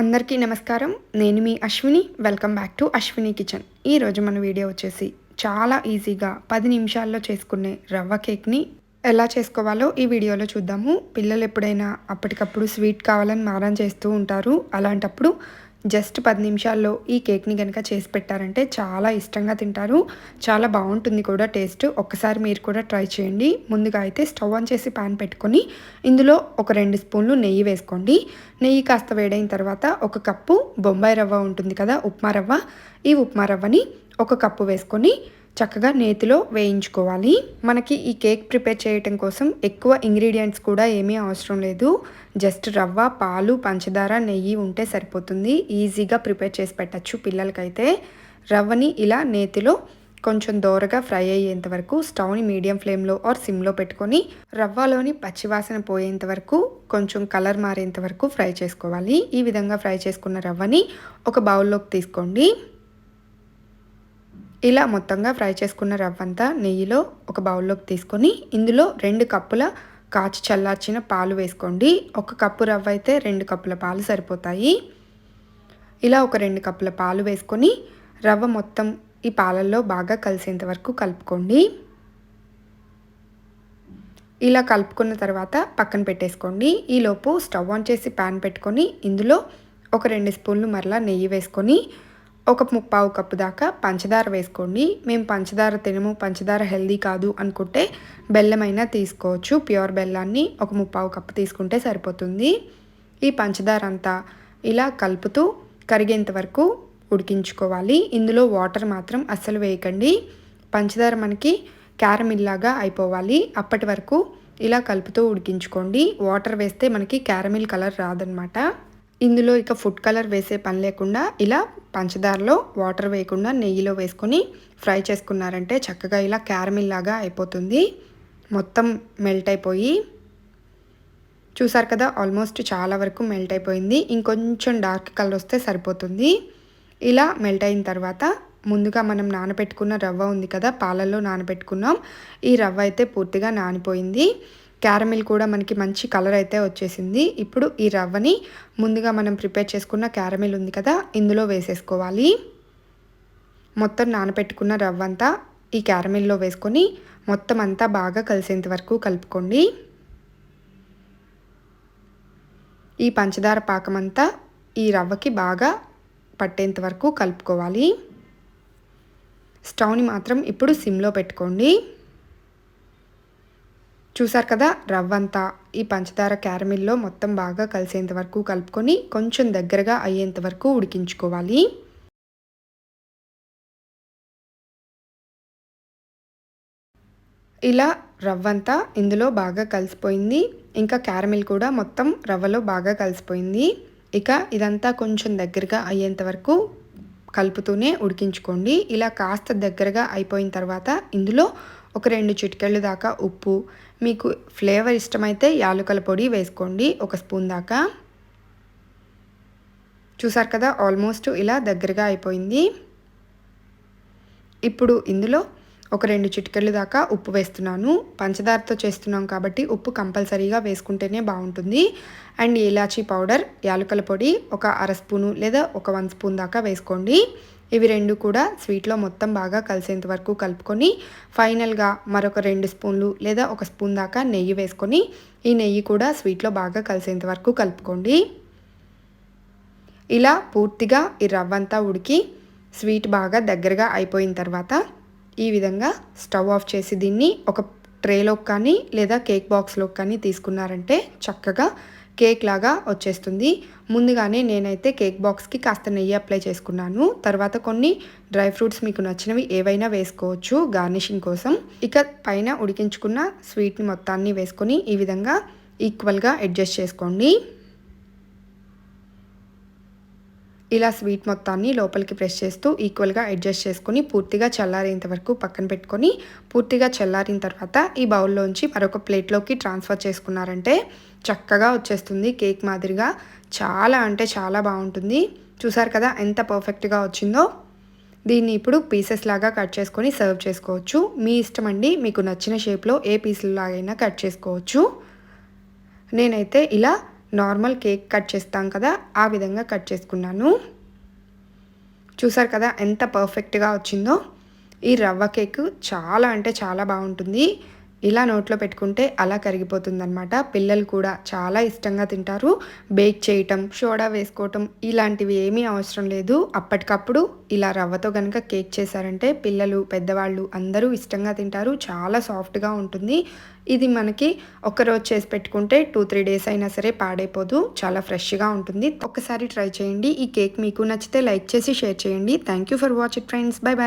అందరికీ నమస్కారం. నేను మీ Ashwini. Welcome back to Ashwini kitchen ఈరోజు మన వీడియో వచ్చేసి చాలా ఈజీగా పది నిమిషాల్లో చేసుకునే రవ్వ కేక్ని ఎలా చేసుకోవాలో ఈ వీడియోలో చూద్దాము. పిల్లలు ఎప్పుడైనా అప్పటికప్పుడు స్వీట్ కావాలని మారం చేస్తూ ఉంటారు. అలాంటప్పుడు జస్ట్ పది నిమిషాల్లో ఈ కేక్ని కనుక చేసి పెట్టారంటే చాలా ఇష్టంగా తింటారు. చాలా బాగుంటుంది కూడా టేస్ట్. ఒక్కసారి మీరు కూడా ట్రై చేయండి. ముందుగా అయితే స్టవ్ ఆన్ చేసి పాన్ పెట్టుకొని ఇందులో ఒక రెండు స్పూన్లు నెయ్యి వేసుకోండి. నెయ్యి కాస్త వేడైన తర్వాత ఒక కప్పు బొంబాయి రవ్వ ఉంటుంది కదా ఉప్మా రవ్వ. ఈ ఉప్మా రవ్వని ఒక కప్పు వేసుకొని చక్కగా నేతిలో వేయించుకోవాలి. మనకి ఈ కేక్ ప్రిపేర్ చేయటం కోసం ఎక్కువ ఇంగ్రీడియంట్స్ కూడా ఏమీ అవసరం లేదు. జస్ట్ రవ్వ పాలు పంచదార నెయ్యి ఉంటే సరిపోతుంది. ఈజీగా ప్రిపేర్ చేసి పెట్టచ్చు పిల్లలకైతే. రవ్వని ఇలా నేతిలో కొంచెం దోరగా ఫ్రై అయ్యేంత వరకు స్టవ్ని మీడియం ఫ్లేమ్లో ఆర్ సిమ్లో పెట్టుకొని రవ్వలోని పచ్చివాసన పోయేంత వరకు కొంచెం కలర్ మారేంత వరకు ఫ్రై చేసుకోవాలి. ఈ విధంగా ఫ్రై చేసుకున్న రవ్వని ఒక బౌల్లోకి తీసుకోండి. ఇలా మొత్తంగా ఫ్రై చేసుకున్న రవ్వంతా నెయ్యిలో ఒక బౌల్లోకి తీసుకొని ఇందులో రెండు కప్పుల కాచి చల్లార్చిన పాలు వేసుకోండి. ఒక కప్పు రవ్వ అయితే రెండు కప్పుల పాలు సరిపోతాయి. ఇలా ఒక రెండు కప్పుల పాలు వేసుకొని రవ్వ మొత్తం ఈ పాలల్లో బాగా కలిసేంత వరకు కలుపుకోండి. ఇలా కలుపుకున్న తర్వాత పక్కన పెట్టేసుకోండి. ఈలోపు స్టవ్ ఆన్ చేసి ప్యాన్ పెట్టుకొని ఇందులో ఒక రెండు స్పూన్లు మరలా నెయ్యి వేసుకొని ఒక ముప్పావు కప్పు దాకా పంచదార వేసుకోండి. మేము పంచదార తినము పంచదార హెల్దీ కాదు అనుకుంటే బెల్లమైనా తీసుకోవచ్చు. ప్యూర్ బెల్లాన్ని ఒక ముప్పావు కప్పు తీసుకుంటే సరిపోతుంది. ఈ పంచదార అంతా ఇలా కలుపుతూ కరిగేంత వరకు ఉడికించుకోవాలి. ఇందులో వాటర్ మాత్రం అస్సలు వేయకండి. పంచదార మనకి క్యారమిల్ లాగా అయిపోవాలి. అప్పటి వరకు ఇలా కలుపుతూ ఉడికించుకోండి. వాటర్ వేస్తే మనకి క్యారమిల్ కలర్ రాదనమాట. ఇందులో ఇక ఫుడ్ కలర్ వేసే పని లేకుండా ఇలా పంచదారలో వాటర్ వేయకుండా నెయ్యిలో వేసుకొని ఫ్రై చేసుకున్నారంటే చక్కగా ఇలా క్యారమిల్ లాగా అయిపోతుంది. మొత్తం మెల్ట్ అయిపోయి చూసారు కదా ఆల్మోస్ట్ చాలా వరకు మెల్ట్ అయిపోయింది. ఇంకొంచెం డార్క్ కలర్ వస్తే సరిపోతుంది. ఇలా మెల్ట్ అయిన తర్వాత ముందుగా మనం నానబెట్టుకున్న రవ్వ ఉంది కదా పాలల్లో నానబెట్టుకున్నాం. ఈ రవ్వ అయితే పూర్తిగా నానిపోయింది. క్యారమిల్ కూడా మనకి మంచి కలర్ అయితే వచ్చేసింది. ఇప్పుడు ఈ రవ్వని ముందుగా మనం ప్రిపేర్ చేసుకున్న క్యారమిల్ ఉంది కదా ఇందులో వేసేసుకోవాలి. మొత్తం నానబెట్టుకున్న రవ్వ అంతా ఈ క్యారమిల్లో వేసుకొని మొత్తం అంతా బాగా కలిసేంత వరకు కలుపుకోండి. ఈ పంచదార పాకమంతా ఈ రవ్వకి బాగా పట్టేంత వరకు కలుపుకోవాలి. స్టవ్ని మాత్రం ఇప్పుడు సిమ్లో పెట్టుకోండి. చూసారు కదా రవ్వంతా. ఈ పంచదార క్యారమిల్లో మొత్తం బాగా కలిసేంత వరకు కలుపుకొని కొంచెం దగ్గరగా అయ్యేంత వరకు ఉడికించుకోవాలి. ఇలా రవ్వంతా ఇందులో బాగా కలిసిపోయింది. ఇంకా క్యారమిల్ కూడా మొత్తం రవ్వలో బాగా కలిసిపోయింది. ఇక ఇదంతా కొంచెం దగ్గరగా అయ్యేంత వరకు కలుపుతూనే ఉడికించుకోండి. ఇలా కాస్త దగ్గరగా అయిపోయిన తర్వాత ఇందులో ఒక రెండు చిటికెళ్ళు దాకా ఉప్పు మీకు ఫ్లేవర్ ఇష్టమైతే యాలకుల పొడి వేసుకోండి. ఒక స్పూన్ దాకా. చూసారు కదా ఆల్మోస్ట్ ఇలా దగ్గరగా అయిపోయింది. ఇప్పుడు ఇందులో ఒక రెండు చిటికెళ్ళు దాకా ఉప్పు వేస్తున్నాను. పంచదారతో చేస్తున్నాం కాబట్టి ఉప్పు కంపల్సరీగా వేసుకుంటేనే బాగుంటుంది. అండ్ ఇలాచీ పౌడర్ యాలకుల పొడి ఒక అర స్పూను లేదా ఒక వన్ స్పూన్ దాకా వేసుకోండి. ఇవి రెండు కూడా స్వీట్లో మొత్తం బాగా కలిసేంత వరకు కలుపుకొని ఫైనల్గా మరొక రెండు స్పూన్లు లేదా ఒక స్పూన్ దాకా నెయ్యి వేసుకొని ఈ నెయ్యి కూడా స్వీట్లో బాగా కలిసేంత వరకు కలుపుకోండి. ఇలా పూర్తిగా ఈ రవ్వంతా ఉడికి స్వీట్ బాగా దగ్గరగా అయిపోయిన తర్వాత ఈ విధంగా స్టవ్ ఆఫ్ చేసి దీన్ని ఒక ట్రేలోకి కానీ లేదా కేక్ బాక్స్లోకి కానీ తీసుకున్నారంటే చక్కగా కేక్ లాగా వచ్చేస్తుంది. ముందుగానే నేనైతే కేక్ బాక్స్కి కాస్త నెయ్యి అప్లై చేసుకున్నాను. తర్వాత కొన్ని డ్రై ఫ్రూట్స్ మీకు నచ్చినవి ఏవైనా వేసుకోవచ్చు గార్నిషింగ్ కోసం. ఇక పైన ఉడికించుకున్న స్వీట్ని మొత్తాన్ని వేసుకొని ఈ విధంగా ఈక్వల్గా అడ్జస్ట్ చేసుకోండి. ఇలా స్వీట్ మొత్తాన్ని లోపలికి ప్రెస్ చేస్తూ ఈక్వల్గా అడ్జస్ట్ చేసుకొని పూర్తిగా చల్లారేంత వరకు పక్కన పెట్టుకొని పూర్తిగా చల్లారిన తర్వాత ఈ బౌల్లోంచి మరొక ప్లేట్లోకి ట్రాన్స్ఫర్ చేసుకున్నారంటే చక్కగా వచ్చేస్తుంది కేక్ మాదిరిగా. చాలా అంటే చాలా బాగుంటుంది. చూసారు కదా ఎంత పర్ఫెక్ట్గా వచ్చిందో. దీన్ని ఇప్పుడు పీసెస్ లాగా కట్ చేసుకొని సర్వ్ చేసుకోవచ్చు. మీ ఇష్టం అండి మీకు నచ్చిన షేప్లో ఏ పీసులు లాగైనా కట్ చేసుకోవచ్చు. నేనైతే ఇలా నార్మల్ కేక్ కట్ చేస్తాం కదా ఆ విధంగా కట్ చేసుకున్నాను. చూసారు కదా ఎంత పర్ఫెక్ట్గా వచ్చిందో. ఈ రవ్వ కేక్ చాలా అంటే చాలా బాగుంటుంది. ఇలా నోట్లో పెట్టుకుంటే అలా కరిగిపోతుందన్నమాట. పిల్లలు కూడా చాలా ఇష్టంగా తింటారు. బేక్ చేయటం సోడా వేసుకోవటం ఇలాంటివి ఏమీ అవసరం లేదు. అప్పటికప్పుడు ఇలా రవ్వతో కనుక కేక్ చేశారంటే పిల్లలు పెద్దవాళ్ళు అందరూ ఇష్టంగా తింటారు. చాలా సాఫ్ట్గా ఉంటుంది. ఇది మనకి ఒకరోజు చేసి పెట్టుకుంటే టూ త్రీ డేస్ అయినా సరే పాడైపోదు. చాలా ఫ్రెష్గా ఉంటుంది. ఒక్కసారి ట్రై చేయండి. ఈ కేక్ మీకు నచ్చితే లైక్ చేసి షేర్ చేయండి. Thank you for watch it friends. Bye bye